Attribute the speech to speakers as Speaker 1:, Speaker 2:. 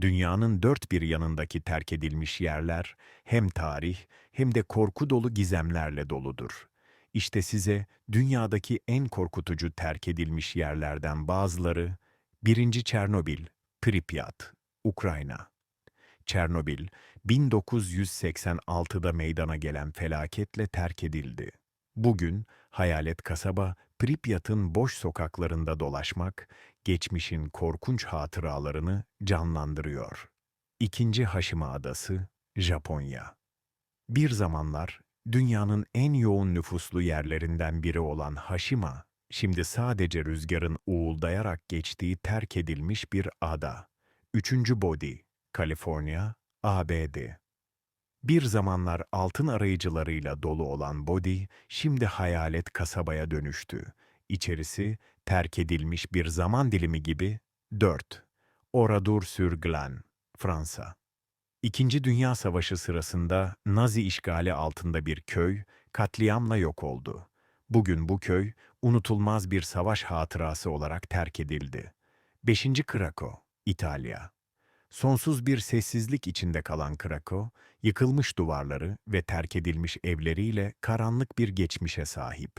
Speaker 1: Dünyanın dört bir yanındaki terk edilmiş yerler hem tarih hem de korku dolu gizemlerle doludur. İşte size dünyadaki en korkutucu terk edilmiş yerlerden bazıları 1. Çernobil, Pripyat, Ukrayna. Çernobil, 1986'da meydana gelen felaketle terk edildi. Bugün hayalet kasaba Pripyat'ın boş sokaklarında dolaşmak, geçmişin korkunç hatıralarını canlandırıyor. İkinci Haşima Adası, Japonya. Bir zamanlar dünyanın en yoğun nüfuslu yerlerinden biri olan Haşima, şimdi sadece rüzgarın uğuldayarak geçtiği terk edilmiş bir ada. Üçüncü Body, Kaliforniya, ABD. Bir zamanlar altın arayıcılarıyla dolu olan Body, şimdi hayalet kasabaya dönüştü. İçerisi terk edilmiş bir zaman dilimi gibi 4. Oradour-sur-Glane, Fransa. İkinci Dünya Savaşı sırasında Nazi işgali altında bir köy katliamla yok oldu. Bugün bu köy unutulmaz bir savaş hatırası olarak terk edildi. 5. Krakow, İtalya. Sonsuz bir sessizlik içinde kalan Krakow, yıkılmış duvarları ve terk edilmiş evleriyle karanlık bir geçmişe sahip.